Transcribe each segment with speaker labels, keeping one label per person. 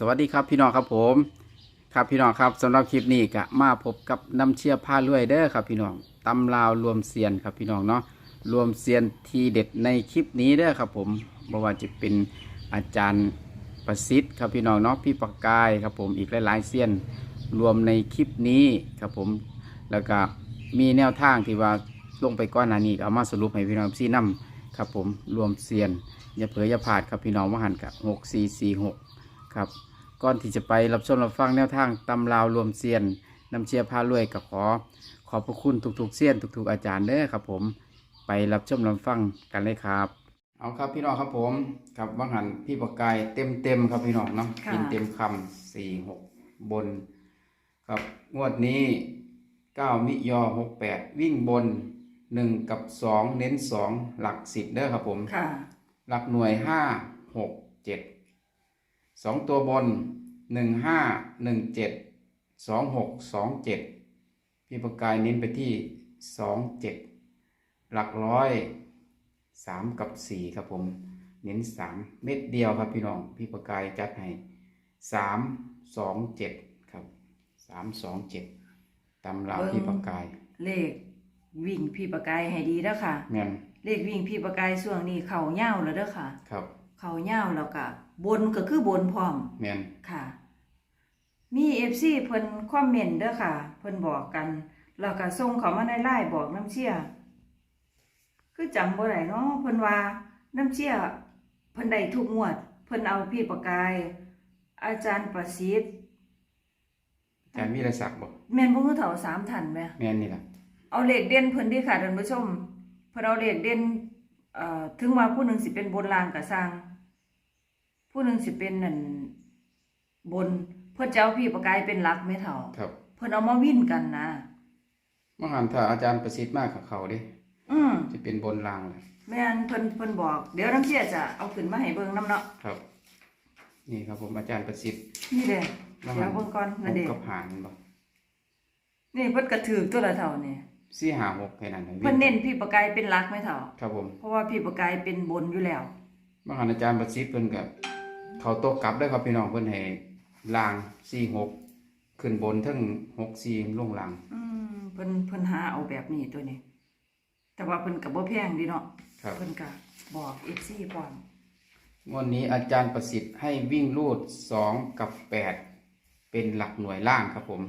Speaker 1: สวัสดีครับพี่น้องครับผม ครับพี่น้องครับสำหรับคลิปนี้ก็มาพบกับน้ำเชี่ยผ้าลวยเด้อครับพี่น้องตำลาวรวมเซียนครับพี่น้องเนาะรวมเซียนทีเด็ดในคลิปนี้เด้อครับผมบ่ว่าจะเป็นอาจารย์ประสิทธิ์ครับพี่น้องเนาะพี่ประกายครับผมอีกหลายๆเซียนรวมในคลิปนี้ครับผมแล้วก็มีแนวทางที่ว่าลงไปก้อนหน้านี้เอามาสรุปให้พี่น้องซี่นํครับผมรวมเซียนอย่าเผลออย่าพลาดครับพี่น้องว่าหันกับหกสี่สี่หกครับ ก่อนที่จะไปรับชมรับฟังแนวทางตำราวรวมเซียนนำเชียร์พารวยกับขอ ขอบพระคุณทุกๆเซียนทุกๆอาจารย์เด้อครับผมไปรับชมรับฟังกันเลยครับ เอาครับพี่น้องครับผมครับว่างหันพี่ประกายเต็มเต็มๆครับพี่น้องเนาะ
Speaker 2: ค่ะ
Speaker 1: กินเต็มคำสี่หกบน ครับงวดนี้เก้ามิยอหกแปดวิ่งบนหนึ่งกับสองเน้นสองหลักสิบเด้อครับผม
Speaker 2: ค่ะ
Speaker 1: หลักหน่วยห้าหกเจ็ด สองตัวบนหนึ่งห้าหนึ่งเจ็ดสองหกสองเจ็ดพี่ประกายเน้นไปที่สองเจ็ดหลักร้อยสามกับสี่ครับผม เน้นสามเม็ดเดียวครับพี่น้อง พี่ประกายจัดให้สามสองเจ็ดครับสามสองเจ็ดตำรา
Speaker 2: เบิ่ง
Speaker 1: พี่ประกาย
Speaker 2: เลขวิ่งพี่ประกายให้ดีเด้อค่ะ
Speaker 1: แม่น
Speaker 2: เลขวิ่งพี่ประกายช่วงนี้เข่าเหย้าแล้วเด้อค่ะ
Speaker 1: ครับ
Speaker 2: เข่าเหย้าแล้วก็บนก็คือบนพร้อม
Speaker 1: แม่น
Speaker 2: ค่ะ มีเอฟซีเพิ่นคอมเมนต์เด้อค่ะ เพิ่นบอกกัน แล้วก็ส่งเขามาในไลน์บอกน้ำเชี่ยคือจำบ่ได้เนาะเพิ่นว่าน้ำเชี่ยเพิ่นได้ทุกงวด เพิ่นเอาพี่ประกาย อาจารย์ประสิทธิ์
Speaker 1: อาจารย์วิรศักดิ์บอก
Speaker 2: แม่นบ่คือเฒ่าสามท่านแหม
Speaker 1: แม่นนี่แหละ
Speaker 2: เอาเลขเด่นเพิ่นเดิค่ะท่านผู้ชมเพิ่นเอาเลขเด่น เอ่อถึงว่าผู้หนึงสิเป็นบนล่างก็สร้าง ผู้หนึงสิเป็นนั่นบนเพิ่นจะเอาพี่ประกายเป็นหลักแม่เฒ่า
Speaker 1: ครับ
Speaker 2: เพิ่นเอามาวิ่นกันนะ
Speaker 1: เมื่อหันถ้าอาจารย์ประสิทธิ์มากกับเขาเด้
Speaker 2: อืม
Speaker 1: จะเป็นบนรางเลย
Speaker 2: แม่นเพิ่นเพิ่นบอก เดี๋ยวน้ำเชี่ยจะเอาขึ้นมาให้เบิ่งนํเนาะ
Speaker 1: ครับ นี่ครับผมอาจารย์ประสิทธิ์
Speaker 2: นี่เด้
Speaker 1: แล้ว
Speaker 2: เดี๋ยวเบิ่งก่อน
Speaker 1: ห
Speaker 2: นั่น
Speaker 1: ก
Speaker 2: เด้
Speaker 1: กับหารบอก
Speaker 2: นี่เพิ่นกระถือตัวละเท่านี่
Speaker 1: สี่หาหกแค่นั้น
Speaker 2: เพิ่นเน้นพี่ประกายเป็นหลักแม่เฒ่า
Speaker 1: ครับผม
Speaker 2: เพราะว่าพี่ประกายเป็นบนอยู่แล้ว
Speaker 1: เมื่อหันอาจารย์ประสิทธิ์เพิ่นกับเขาโตะกลับได้อครับพี่น้องเพิ่นให้รางสี่หกขึ้นบนทั้งหกสี่ลงราง
Speaker 2: อืมเพิ่นเพิ่นหาเอาแบบนี้ตัวนี้ แต่ว่าเพิ่นก็บ่แพงดีเนาะ
Speaker 1: ครับ
Speaker 2: เพิ่นก็บอก FC พร้อม
Speaker 1: งวดนี้อาจารย์ประสิทธิ์ให้วิ่งรูดสองกับแปดเป็นหลักหน่วยล่างครับผม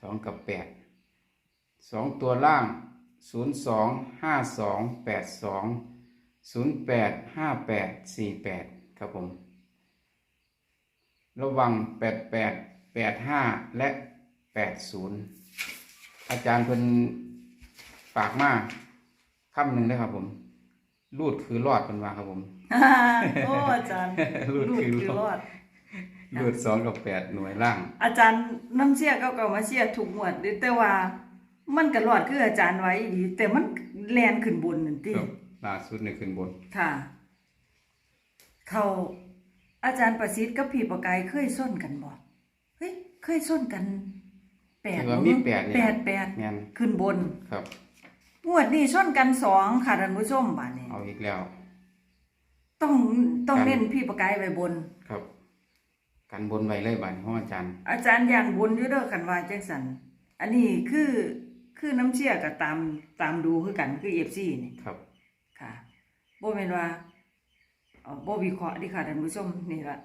Speaker 1: สองกับแปด สองตัวล่างศูนย์สองห้าสองแปดสองศูนย์แปดห้าแปดสี่แปดครับผม ระวังแปดแปดแปดห้าและแปดศูนย์อาจารย์เพิ่นปากมาคำหนึ่งเลยครับผม รูดคือรอดเป็นว่าครับผม
Speaker 2: โอ้อาจารย์
Speaker 1: รูดคือ
Speaker 2: ร
Speaker 1: ร
Speaker 2: อ
Speaker 1: อ
Speaker 2: ด
Speaker 1: ดรูดสองกับแปดหน่วยล่าง
Speaker 2: อาจารย์น้ำเชี่ยก็ก็มาเชี่ยถูกหมวดเด้แต่ว่า มันก็รอดคืออาจารย์ไว้ดี แต่มันแลนขึ้นบนนั่นติ
Speaker 1: ครับล่าสุดในขึ้นบน
Speaker 2: ค่ะ เขาอาจารย์ประสิทธิ์กับพี่ประกายเคยส้นกันบ่เฮ้ยเคยส้นกันแปด
Speaker 1: ถือว่ามีแปดเนี่ย
Speaker 2: แปดแปด
Speaker 1: งาน
Speaker 2: ขึ้นบน
Speaker 1: ครับ
Speaker 2: งวดนี้ชนกันสองค่ะท่านผู้ชมบ้านนี้
Speaker 1: เอาอีกแล้ว
Speaker 2: ต้องต้อง
Speaker 1: กัน
Speaker 2: เน้นพี่ประกายไว้บน
Speaker 1: ครับ กันบนไว้เลยบานของอาจารย์
Speaker 2: อาจารย์ย่านบนอยู่เด้อกันว่าจังสัน อันนี้คือ คือน้ำเชี่ยก็ตามตามดูคือกันคือ FC นี่
Speaker 1: ครับ
Speaker 2: ค่ะบ่แม่นว่าเอ่อบ่วิเคราะห์ดิค่ะท่านผู้ชมนี่ล่ะ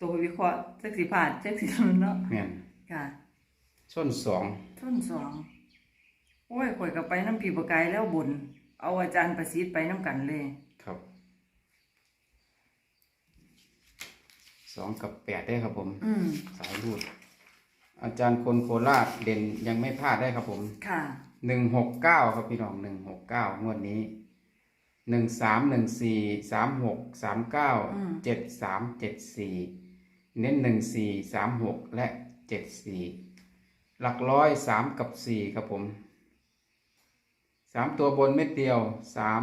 Speaker 2: ตัววิเคราะห์จักสิพลาดจักสิเนาะ
Speaker 1: แม่น
Speaker 2: ค่ะ
Speaker 1: ส้นสอง
Speaker 2: ท่อนสองโอ้ยข่อยก็ไปน้ำพี่ประกายแล้วบน เอาอาจารย์ประสิทธิ์ไปน้ำกันเลย
Speaker 1: ครับสองกับแปดได้ครับผม
Speaker 2: อืม
Speaker 1: สายรูด อาจารย์คนโคราชเด่นยังไม่พลาดได้ครับผม
Speaker 2: ค่ะ
Speaker 1: หนึ่งหกเก้าครับพี่น้องหนึ่งหกเก้างวดนี้หนึ่งสามหนึ่งสี่สามหกสามเก้า
Speaker 2: อืม
Speaker 1: เจ็ดสามเจ็ดสี่เน้นหนึ่งสี่สามหกและเจ็ดสี่หลักร้อยสามกับสี่ครับผมสามตัวบนเม็ดเดียวสาม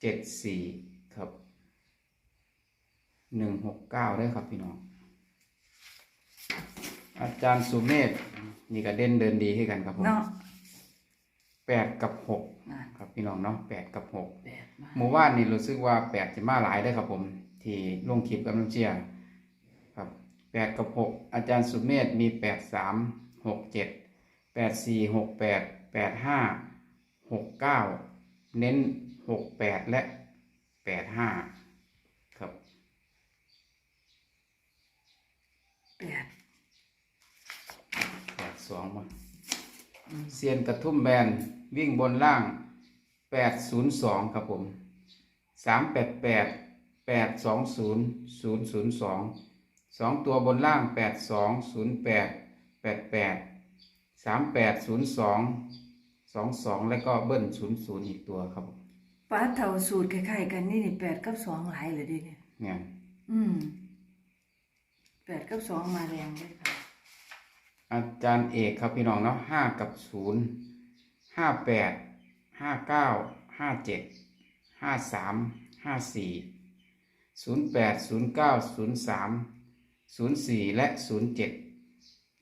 Speaker 1: เจ็ดสี่ครับหนึ่งหกเก้าได้ครับพี่น้อง อาจารย์สุเมธนี่ก็เด่นเดินดีให้กันครับผม
Speaker 2: เนาะ
Speaker 1: แปดกับหก
Speaker 2: น่ะ
Speaker 1: ครับพี่น้องเนาะแปดกับหก
Speaker 2: แปดมา
Speaker 1: หมู่บ้านนี่รู้สึกว่าแปดจะมาหลายได้อครับผม ที่ลงคลิปกับน้ำเชียร์ครับแปดกับหกอาจารย์สุเมธมีแปดสามหกเจ็ดแปดสี่หกแปดแปดห้าหกเก้าเน้นหกแปดและแปดห้าครับ
Speaker 2: แปด
Speaker 1: แปดส องมาเซียนกระทุ่มแบนวิ่งบนล่างแปดศูนย์สองครับผมสามแปดแปดแปดสองศูนย์ศูนย์ศูนย์สองสองตัวบนล่างแปดสองศูนย์แปดแปดแปดสามแปดศูนย์สองสองสองแล้วก็เบิ้ลศูนย์ศูนย์อีกตัวครับผม
Speaker 2: ป้าเท่าสูตรคล้ายๆกันนี่นี่แปดกับสองหลายเลยดิเนี่ย
Speaker 1: เนี่ย
Speaker 2: อืมแปดกับสองมาแรงเลยค่ะ
Speaker 1: อาจารย์เอกครับพี่น้องเนาะห้ากับศูนย์ห้าแปดห้าเก้าห้าเจ็ดห้าสามห้าสี่ศูนย์แปดศูนย์เก้าศูนย์สามศูนย์สี่และศูนย์เจ็ด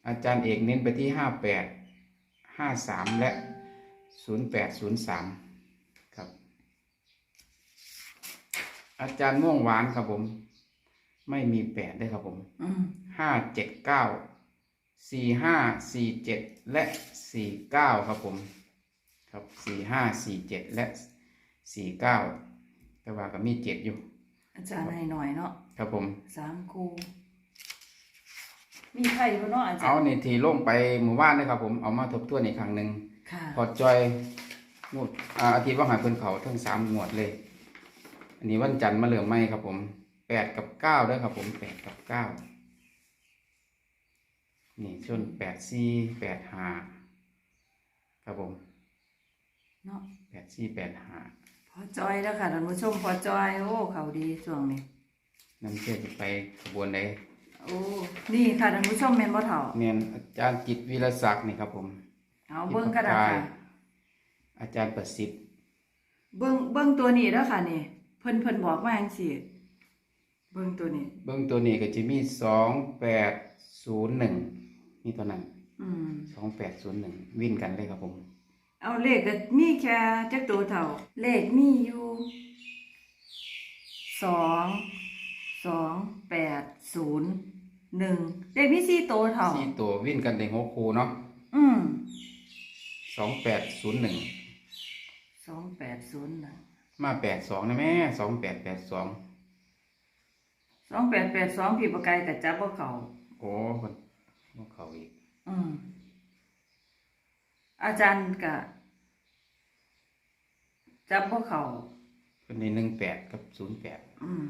Speaker 1: อาจารย์เอกเน้นไปที่ห้าแปดห้าสามและศูนย์แปดศูนย์สามครับ อาจารย์ม่วงหวานครับผม ไม่มีแปดด้วยครับผม
Speaker 2: อืม
Speaker 1: ห้าเจ็ดเก้า สี่ห้าสี่เจ็ดและสี่เก้าครับผมครับสี่ห้าสี่เจ็ดและสี่เก้าแต่ว่าก็มีเจ็ดอยู่
Speaker 2: อาจารย์ให้หน่อยเนาะ
Speaker 1: ครับผม
Speaker 2: สามครูมีใครบ่เนาะอาจาร
Speaker 1: เอา
Speaker 2: ย์
Speaker 1: ในทีลงไปหมู่บ้านนะครับผมเอามาทบทวนอีกครั้งหนึ่ง
Speaker 2: ค่ะ
Speaker 1: พอจอยงวดอ่าอาทิตย์ว่าหายเพิ่นเขาทั้งสามงวดเลย อันนี้วันจันทร์มาเหลืองไหมครับผมแปดกับเก้าด้วยครับผมแปดกับเก้า นี่ชนแปดสี่แปดห้าครับผม
Speaker 2: เนาะ
Speaker 1: แปดสี่แปดห้า
Speaker 2: พอจอยแล้วค่ะท่านผู้ชมพอจอยโอ้เขาดีช่วงนี้
Speaker 1: นั่นเชื่อจะไปขบวนใด
Speaker 2: โอ้นี่ค่ะท่านผู้ชมแม่นบ่เฒ่า
Speaker 1: เนียนอาจารย์จิตรวิรศักดิ์นี่ครับผม
Speaker 2: เอาเบิ่งกระดาษค่ะ
Speaker 1: อาจารย์ประสิทธิ์
Speaker 2: เบิ่งเบิ่งตัวนี้แล้วค่ะนี่เพิ่นเพิ่นบอกมาจังซี่เบิ่งตัวนี้
Speaker 1: เบื้องตัวนี้ก็จะมีสองแปดศูนย์หนึ่ง นี่เท่านั้น
Speaker 2: อืม
Speaker 1: สองแปดศูนย์หนึ่งวิ่งกันเลยครับผม
Speaker 2: เอาเลขก็มีแค่จักตัวเท่า เลขมีอยู่สองสองแปดศูนย์หนึ่งเลขมีสี่ตัวเท่า
Speaker 1: สี่ตัววิ่งกันในหกคูเนาะ
Speaker 2: อืม
Speaker 1: สองแปดศูนย์หนึ่ง
Speaker 2: สองแปดศูนย์หนึ่ง
Speaker 1: มาแปดสองนะแม่สองแปดแปดสอง
Speaker 2: สองแปดแปดสองพี่ประกายกับจับบ่เขา
Speaker 1: โอ้คน พวกเขาอีก
Speaker 2: อืมอาจารย์กะจับบ่เขา
Speaker 1: คนในหนึ่งแปดกับศูนย์แปด
Speaker 2: อืม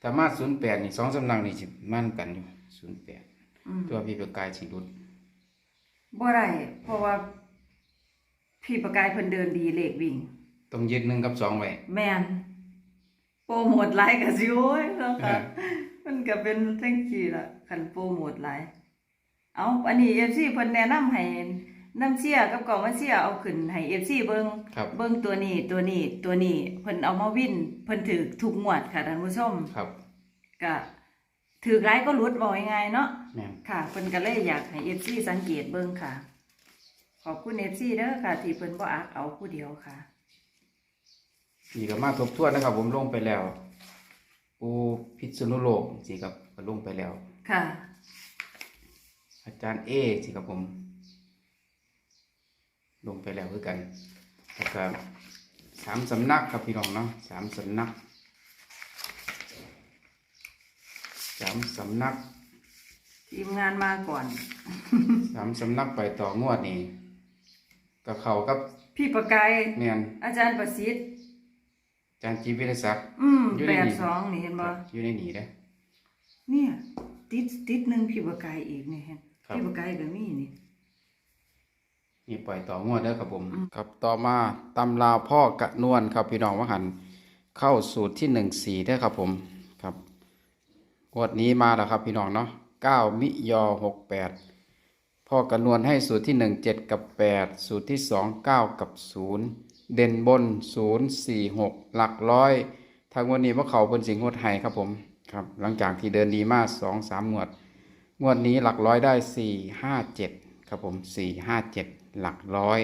Speaker 1: ถ้ามาศูนย์แปดนี่สองสำนักนี่สิมั่นกันอยู่ศูนย์แปด
Speaker 2: อืม
Speaker 1: ตัวพี่ประกายสิรุด
Speaker 2: บ่ได้เพราะว่า พี่ประกายเพิ่นเดินดีเลขวิ่ง
Speaker 1: ต้องยึดหนึ่งกับสองไว้
Speaker 2: แม่นโปรโมทไลฟ์ก็สิโอ้ยแล้วก็
Speaker 1: อ่า
Speaker 2: มันก็เป็นจังซี่ล่ะคันโปรโมทไลฟ์ เอาอันนี้ FC เพิ่นแนะนำให้น้ำเสียกับกล่องมาเสียเอาขึ้นให้ FC เบิ่ง
Speaker 1: ครับ
Speaker 2: เบิ่งตัวนี้ตัวนี้ตัวนี้เพิ่นเอามาวินเพิ่นถือทุกงวดค่ะท่านผู้ชม
Speaker 1: ครับ
Speaker 2: ก็ถือร้ายก็หลุดบ่ง่ายๆเนาะ
Speaker 1: แม่น
Speaker 2: ค่ะเพิ่นก็เลยอยากให้ FC สังเกตเบิ่งค่ะ ขอบคุณ FC เด้อค่ะ ที่เพิ่นบ่อักเอาผู้เดียวค่ะ
Speaker 1: นี่ก็มาทบทวนนะครับ ผมลงไปแล้วปูพิษณุโลกสิครับก็ลงไปแล้ว
Speaker 2: ค่ะ
Speaker 1: อาจารย์เอสิครับผม ลงไปแล้วคือกันแล้วก็สามสำนักครับพี่น้องเนาะสามสำนักสามสำนัก
Speaker 2: ทีมงานมาก่อน
Speaker 1: สามสำนักไปต่องวดนี่ก็เข้ากับ
Speaker 2: พี่ประกาย
Speaker 1: เนียน
Speaker 2: อาจารย์ประสิทธิ์
Speaker 1: อาจารย์จีวิทยาศักดิ์
Speaker 2: อืม
Speaker 1: อยู่ในนี้
Speaker 2: 82นี่เห็นบ่
Speaker 1: อยู่ในนี่เด้อ
Speaker 2: เนี่ย ติดติดหนึงพี่ประกายอีกนี่เห็น
Speaker 1: ครับ
Speaker 2: พี่ประกายก็มีนี่
Speaker 1: นี่ปล่อยต่องวดเด้อครับผม ครับต่อมาตำลาวพ่อกระนวลครับพี่น้องว่าหันเข้าสูตรที่หนึ่งสี่ได้อครับผมครับงวดนี้มาแล้วครับพี่น้องเนาะเก้ามิยอหกแปดพ่อกระนวลให้สูตรที่หนึ่งเจ็ดกับแปดสูตรที่สองเก้ากับศูนย์เด่นบนศูนย์สี่หกหลักร้อยทางวันนี้ว่าเขาเป็นสิงห์งดไห้ครับผมครับหลังจากที่เดินดีมากสองสามงวด งวดนี้หลักร้อยได้สี่ห้าเจ็ดครับผมสี่ห้าเจ็ดหลักร้อย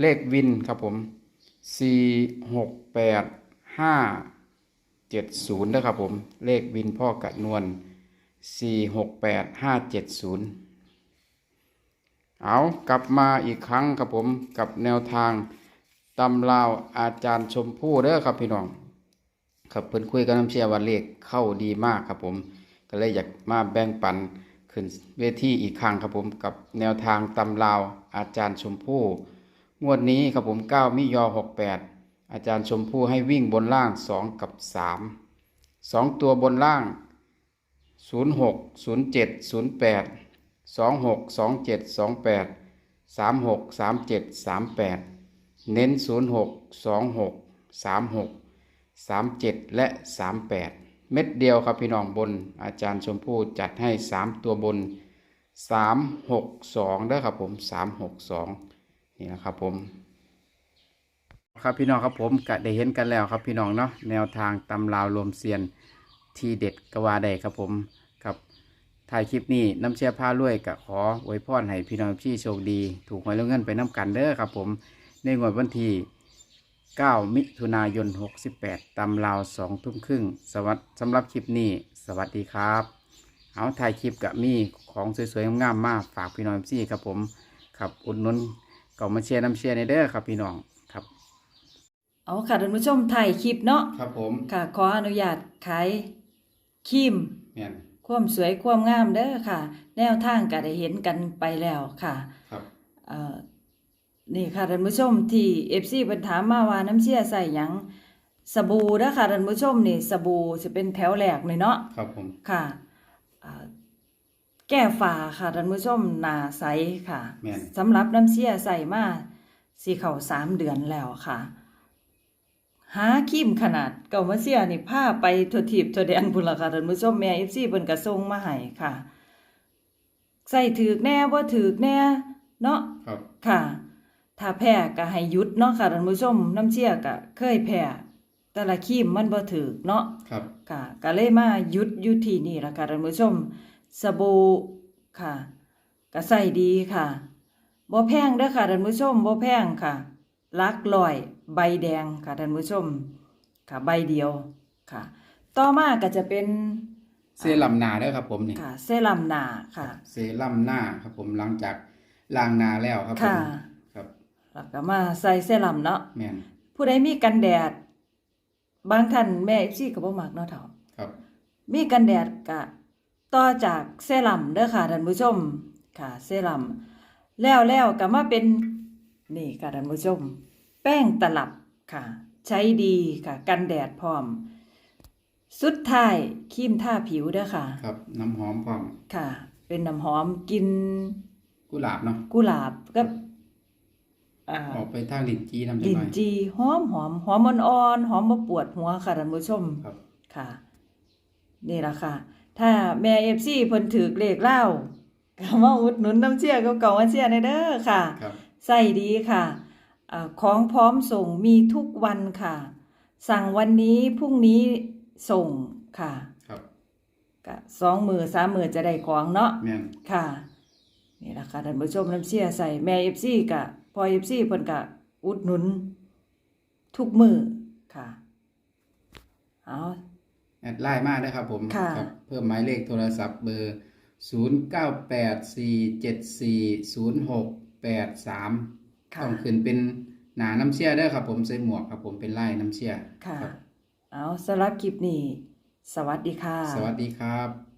Speaker 1: เลขวินครับผมสี่หกแปดห้าเจ็ดศูนย์นะครับผม เลขวินพ่อกะนวลสี่หกแปดห้าเจ็ดศูนย์เอากลับมาอีกครั้งครับผมกับแนวทางตำราวอาจารย์ชมพู่เด้อครับพี่น้อง ครับเพิ่นคุยกับน้ำเชียร์ว่าเลขเข้าดีมากครับผม ก็เลยอยากมาแบ่งปันขึ้นเวทีอีกครั้งครับผมกับแนวทางตำราวอาจารย์ชมพู่งวดนี้ครับผม9มิยอ68 อาจารย์ชมพู่ให้วิ่งบนล่าง 2 กับ 3 2 ตัวบนล่าง 06 07 08 26 27 28 36 37 38 เน้น 06 26 36 37 และ 38 เม็ดเดียวครับพี่น้องบน อาจารย์ชมพู่จัดให้ 3 ตัวบน 362เด้อครับผม 362 นี่นะครับผม ครับพี่น้องครับผมก็ได้เห็นกันแล้วครับพี่น้องเนาะแนวทางตำราวรวมเซียนที่เด็ดกว่าใดครับผมครับถ่ายคลิปนี้น้ำเชียร์ผ้ารวยกะขออวยพรให้พี่น้องพี่โชคดี ถูกหวยแล้วเงินไปน้ำกันเด้อครับผม ในงวดวันที่ 9 มิถุนายน 68 ตำราว2ทุ่มครึ่งสวัสดีสำหรับคลิปนี้ สวัสดีครับ เอาถ่ายคลิปกับมีของสวยๆงามๆมากฝากพี่น้องพี่ครับผมครับอุดหนุนเก่ามาเชียร์น้ำเชียร์ในเด้อครับพี่น้องครับ
Speaker 2: เอาค่ะท่านผู้ชมถ่ายคลิปเนาะ
Speaker 1: ครับผม
Speaker 2: ค่ะ ขออนุญาตขายครีม
Speaker 1: แม่น
Speaker 2: ความสวยความงามเด้อค่ะ แนวทางก็ได้เห็นกันไปแล้วค่ะ
Speaker 1: ครับ
Speaker 2: เอ่อ นี่ค่ะท่านผู้ชมที่ FC เพิ่นถามมาว่าน้ำเชี่ยใส่หยังสบู่เด้อค่ะท่านผู้ชมนี่สบู่จะเป็นแถวแรกเลยเนาะ
Speaker 1: ครับผม
Speaker 2: ค่ะอ่าแก้ฝาค่ะท่านผู้ชมหนาใสค่ะ
Speaker 1: แม่น
Speaker 2: สำหรับน้ำเชี่ยใส่มาสีเข้าสามเดือนแล้วค่ะ หาครีมขนาดเก่ามาเสียนี่ผ้าไปทั่วทิพย์ทั่วแดนพุ่นละค่ะท่านผู้ชมแม่ FC เพิ่นก็ส่งมาให้ค่ะ ใส่ถือกแน่บ่ถือกแน่ เนาะ
Speaker 1: ครับ
Speaker 2: ค่ะ ถ้าแพ้ก็ให้หยุดเนาะค่ะท่านผู้ชมน้ำเชี่ยก็เคยแพ้แต่ละครีมมันบ่ถือกเนาะ
Speaker 1: ครับ
Speaker 2: ค่ะก็เลยมาหยุดอยู่ที่นี่ละค่ะท่านผู้ชมสบู่ค่ะก็ใส่ดีค่ะบ่แพงเด้อค่ะท่านผู้ชมบ่แพงค่ะลักลอยใบแดงค่ะท่านผู้ชม ค่ะใบเดียวค่ะ ต่อมาก็จะเป็น
Speaker 1: เซรั่มหนาเด้อครับ ผมนี่
Speaker 2: ค่ะ เซรั่มหน้าค่ะ
Speaker 1: เซรั่มหน้าครับผมหลังจากล้างหน้าแล้วครับผม
Speaker 2: ค่ะ
Speaker 1: ครับ
Speaker 2: แล้วก็มาใส่เซรั่มเนาะ
Speaker 1: แม่น
Speaker 2: ผู้ใดมีกันแดด บางท่านแม่ FC ก็บ่มักเนาะเฒ่า
Speaker 1: ครับ
Speaker 2: มีกันแดดกะต่อจากเซรั่มเด้อค่ะท่านผู้ชมค่ะเซรั่มแล้วแล้วก็มาเป็นนี่ค่ะท่านผู้ชม แป้งตลับค่ะ ใช้ดีค่ะ กันแดดพร้อม สุดท้ายครีมทาผิวเด้อค่ะ
Speaker 1: ครับ น้ำหอมพร้อม
Speaker 2: ค่ะ เป็นน้ำหอมกลิน
Speaker 1: กุหลาบเนาะ
Speaker 2: กุหลาบกับ อ่า
Speaker 1: ออกไปทางลิ้นจีน้ำจัง
Speaker 2: ลิ้
Speaker 1: ห
Speaker 2: น
Speaker 1: น่อย
Speaker 2: จีหอมหอมหอมอ่อนๆหอมบ่ปวดหัวค่ะท่านผู้ชม
Speaker 1: ครับ
Speaker 2: ค่ะ นี่ล่ะค่ะ ถ้าแม่เอฟซีเพิ่นถือเลขเล่าก็มาอุดหนุนน้ำเชี่ยกับเก่ามาเชี่ยในเด้อค่ะ
Speaker 1: ครับ
Speaker 2: ใส่ดีค่ะอาของพร้อมส่งมีทุกวันค่ะ สั่งวันนี้พรุ่งนี้ส่งค่ะ
Speaker 1: ครับ
Speaker 2: ก็สองมือสามมือจะได้ของเนาะ
Speaker 1: แม่น
Speaker 2: ค่ะ นี่ล่ะค่ะท่านผู้ชมน้ำเชี่ยใส่แม่เอฟซีกะ พอเอฟซีเพิ่นกะอุดหนุน ทุกมือค่ะ เอา
Speaker 1: แอดไลน์มาได้อครับผม
Speaker 2: ค่ะ
Speaker 1: ครับ เพิ่มหมายเลขโทรศัพท์เบอร์ 0 9 8 4 7 4 0 6 8 3
Speaker 2: ค่ะ
Speaker 1: ต้องขึ้นเป็นหนาน้ำเชี่ยเด้อครับผมใส่หมวกครับผมเป็นไล่น้ำเชี่ย
Speaker 2: ค่ะ
Speaker 1: ครับ
Speaker 2: เอาสำหรับคลิปนี้ สวัสดีค่ะ
Speaker 1: สวัสดีครับ